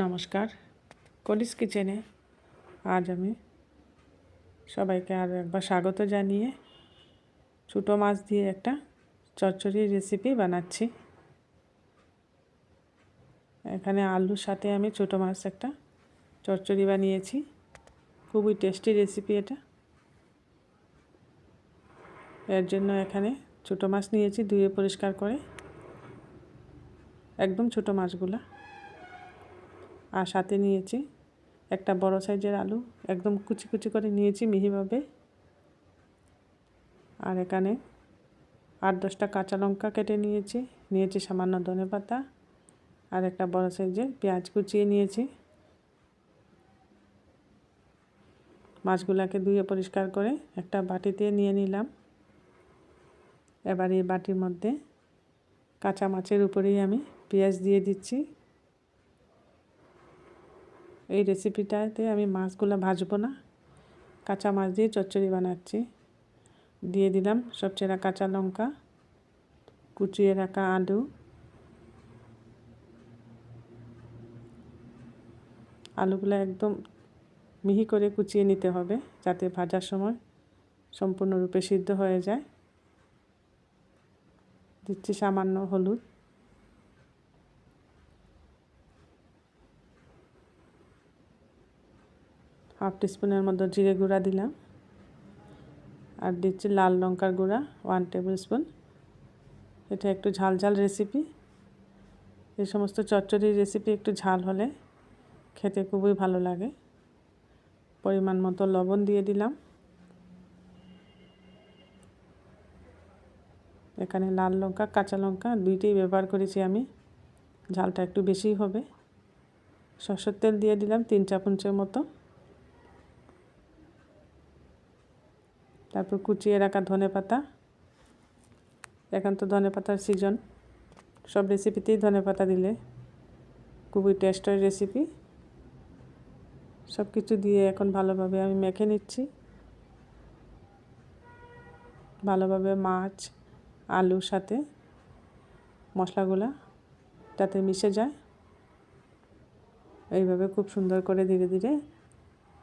নমস্কার। কলিস কিচেনে আজ আমি সবাইকে আরও একবার স্বাগত জানিয়ে ছোটো মাছ দিয়ে একটা চচ্চড়ি রেসিপি বানাচ্ছি। এখানে আলুর সাথে আমি ছোটো মাছ একটা চচ্চড়ি বানিয়েছি। খুবই টেস্টি রেসিপি এটা। এর জন্য এখানে ছোটো মাছ নিয়েছি ধুয়ে পরিষ্কার করে। একদম ছোটো মাছগুলা। আর সাথে নিয়েছি একটা বড় সাইজের আলু। একদম কুচি কুচি করে নিয়েছি মিহিভাবে। আর এখানে আট দশটা কাঁচা লঙ্কা কেটে নিয়েছি। নিয়েছি সামান্য ধনে পাতা আর একটা বড় সাইজের পেঁয়াজ কুচিয়ে নিয়েছি। মাছগুলাকে ধুয়ে পরিষ্কার করে একটা বাটিতে নিয়ে নিলাম। এবার এই বাটির মধ্যে কাঁচা মাছের উপরেই আমি পেঁয়াজ দিয়ে দিচ্ছি। এই রেসিপিটাতে আমি মাছগুলো ভাজবো না। কাঁচা মাছ দিয়ে চচ্চড়ি বানাচ্ছি। দিয়ে দিলাম সব চেরা কাঁচা লঙ্কা, কুচিয়ে রাখা আলু। আলুগুলো একদম মিহি করে কুচিয়ে নিতে হবে যাতে ভাজার সময় সম্পূর্ণরূপে সিদ্ধ হয়ে যায়। দিচ্ছি সামান্য হলুদ। হাফ টিস্পুনের মতো জিরে গুঁড়া দিলাম। আর দিচ্ছি লাল লঙ্কার গুঁড়া ওয়ান টেবিল স্পুন এটা একটু ঝাল ঝাল রেসিপি এই সমস্ত চচ্চড়ির রেসিপি একটু ঝাল হলে খেতে খুবই ভালো লাগে। পরিমাণ মতো লবণ দিয়ে দিলাম। এখানে লাল লঙ্কা, কাঁচা লঙ্কা দুইটাই ব্যবহার করেছি আমি। ঝালটা একটু বেশি হবে। সরষের তেল দিয়ে দিলাম তিন চামচের মতো। তারপর কুচিয়ে রাখা ধনে পাতা। এখন তো ধনে পাতার সিজন সব রেসিপিতেই ধনে পাতা দিলে। খুবই টেস্টের রেসিপি সব কিছু দিয়ে এখন ভালোভাবে আমি মেখে নিচ্ছি। ভালোভাবে মাছ আলুর সাথে মশলাগুলো যাতে মিশে যায়। এইভাবে খুব সুন্দর করে ধীরে ধীরে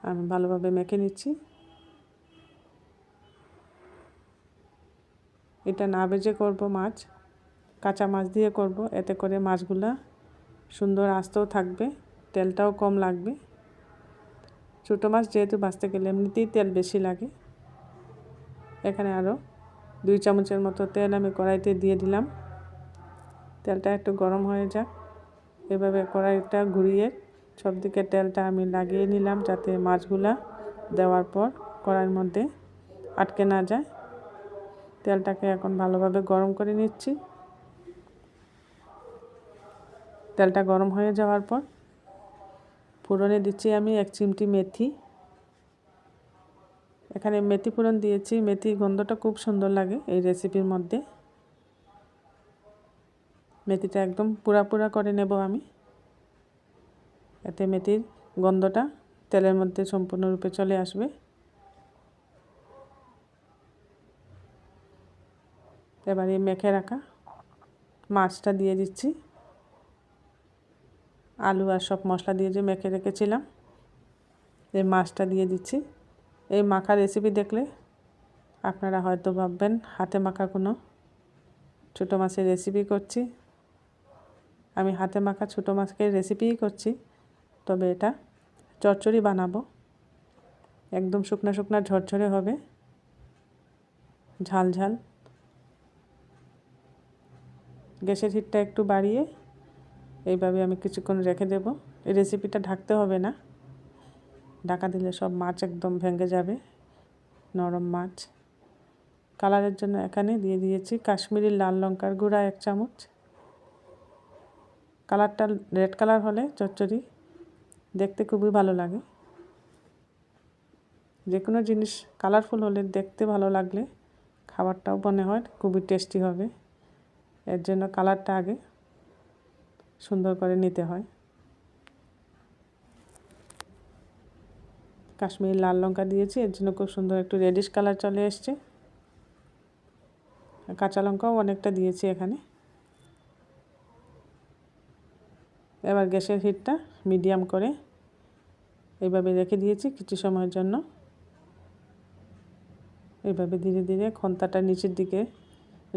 আমি ভালোভাবে মেখে নিচ্ছি। এটা না ভেজে করব মাছ, কাঁচা মাছ দিয়ে করব। এতে করে মাছগুলা সুন্দর আস্তেও থাকবে, তেলটাও কম লাগবে। ছোটো মাছ যেহেতু বাঁচতে গেলে এমনিতেই তেল বেশি লাগে। এখানে আরও দুই চামচের মতো তেল আমি কড়াইতে দিয়ে দিলাম। তেলটা একটু গরম হয়ে যাক। এভাবে কড়াইটা ঘুরিয়ে সব দিকে তেলটা আমি লাগিয়ে নিলাম যাতে মাছগুলা দেওয়ার পর কড়াইয়ের মধ্যে আটকে না যায়। তেলটাকে এখন ভালোভাবে গরম করে নিচ্ছি। তেলটা গরম হয়ে যাওয়ার পর ফোড়নে দিচ্ছি আমি এক চিমটি মেথি। এখানে মেথি ফোড়ন দিয়েছি, মেথির গন্ধটা খুব সুন্দর লাগে এই রেসিপির মধ্যে। মেথিটা একদম পুরা পুরা করে নেব আমি। এতে মেথির গন্ধটা তেলের মধ্যে সম্পূর্ণরূপে চলে আসবে। এবারে মেখে রাখা মাছটা দিয়ে দিচ্ছি। আলু আর সব মশলা দিয়ে যে মেখে রেখেছিলাম, এই মাছটা দিয়ে দিচ্ছি। এই মাখা রেসিপি দেখলে আপনারা হয়তো ভাববেন, হাতে মাখা কোনো ছোটো মাছের রেসিপি করছি। আমি হাতে মাখা ছোটো মাছকে রেসিপিই করছি, তবে এটা চচ্চড়ি বানাবো। একদম শুকনা শুকনা ঝরঝরে হবে, ঝাল ঝাল। গ্যাসের হিটটা একটু বাড়িয়ে এইভাবে আমি কিছুক্ষণ রেখে দেব। এই রেসিপিটা ঢাকতে হবে না। ঢাকা দিলে সব মাছ একদম ভেঙে যাবে, নরম মাছ। কালারের জন্য এখানে দিয়ে দিয়েছি কাশ্মীরি লাল লঙ্কার গুঁড়া এক চামচ। কালারটা রেড কালার হলে চচ্চড়ি, দেখতে খুবই ভালো লাগে। যে কোনো জিনিস কালারফুল হলে দেখতে ভালো লাগলে খাবারটাও মনে হয় খুবই টেস্টি হবে। এর জন্য কালারটা আগে সুন্দর করে নিতে হয়। কাশ্মীরি লাল লঙ্কা দিয়েছি, এর জন্য খুব সুন্দর একটু রেডিশ কালার চলে এসছে। কাঁচা লঙ্কাও অনেকটা দিয়েছি এখানে। এবার গ্যাসের হিটটা মিডিয়াম করে এইভাবে রেখে দিয়েছি কিছু সময়ের জন্য। এইভাবে ধীরে ধীরে খন্তাটা নিচের দিকে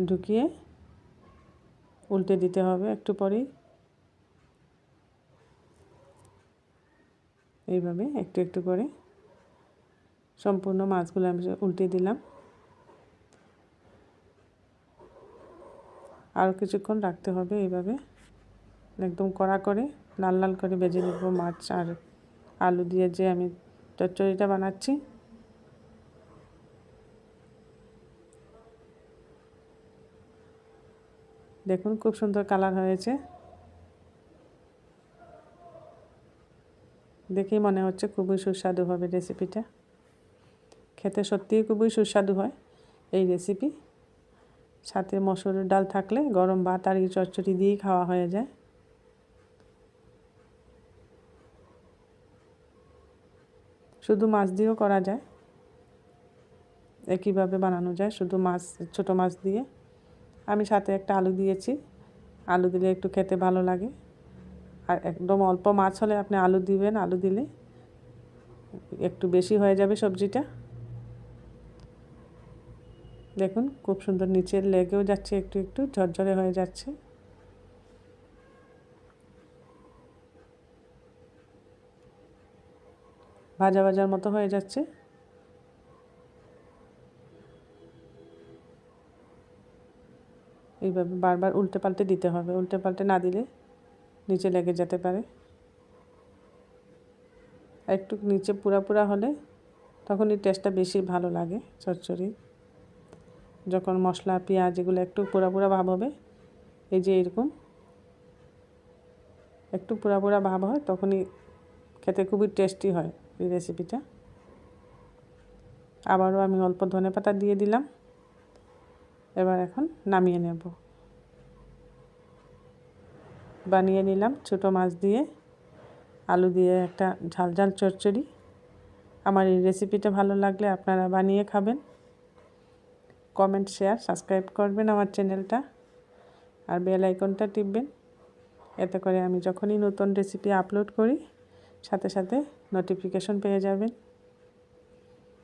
ঢুকিয়ে উল্টে দিতে হবে একটু পরেই। এইভাবে একটু একটু করে সম্পূর্ণ মাছগুলো আমি উল্টে দিলাম। আরও কিছুক্ষণ রাখতে হবে এইভাবে। একদম কড়া করে, লাল লাল করে বেজে নেব মাছ আর আলু দিয়ে যে আমি চচ্চড়িটা বানাচ্ছি। দেখুন, খুব সুন্দর কালার হয়েছে। দেখেই মনে হচ্ছে খুবই সুস্বাদু হবে রেসিপিটা। খেতে সত্যিই খুবই সুস্বাদু হয় এই রেসিপি। সাথে মসুরের ডাল থাকলে গরম ভাত আর চচ্চড়ি দিয়েই খাওয়া হয়ে যায়। শুধু মাছ দিয়েও করা যায়। একইভাবে বানানো যায় শুধু মাছ, ছোট মাছ দিয়ে। আমি সাথে একটা আলু দিয়েছি। আলু দিলে একটু খেতে ভালো লাগে। আর একদম অল্প মাছ হলে আপনি আলু দিবেন, আলু দিলে একটু বেশি হয়ে যাবে সবজিটা। দেখুন, খুব সুন্দর নিচের লেগেও যাচ্ছে, একটু একটু ঝরঝরে হয়ে যাচ্ছে। ভাজা ভাজার মতো হয়ে যাচ্ছে। এইভাবে বারবার উল্টে পাল্টে দিতে হবে। উল্টে পাল্টে না দিলে নিচে লেগে যেতে পারে। একটু নিচে পুরা পুরা হলে তখনই টেস্টটা বেশি ভালো লাগে চচ্চড়ি। যখন মশলা, পেঁয়াজ এগুলো একটু পুরা পুরা ভাব হবে, এই যে এরকম একটু পুরা পুরা ভাব হয় তখনই খেতে খুবই টেস্টি হয় এই রেসিপিটা আবারও আমি অল্প ধনে পাতা দিয়ে দিলাম। এবার এখন নামিয়ে নেব। বানিয়ে নিলাম ছোটো মাছ দিয়ে, আলু দিয়ে একটা ঝাল ঝাল চচ্চড়ি। আমার এই রেসিপিটা ভালো লাগলে আপনারা বানিয়ে খাবেন। কমেন্ট, শেয়ার, সাবস্ক্রাইব করবেন আমার চ্যানেলটা আর বেল আইকনটা টিপবেন। এতে করে আমি যখনই নতুন রেসিপি আপলোড করি, সাথে সাথে নোটিফিকেশন পেয়ে যাবেন।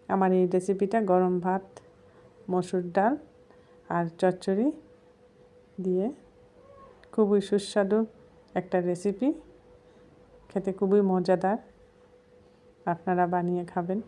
আমার এই রেসিপিটা গরম ভাত, মসুর ডাল আর চচ্চড়ি দিয়ে খুবই সুস্বাদু একটা রেসিপি খেতে খুবই মজাদার। আপনারা বানিয়ে খাবেন।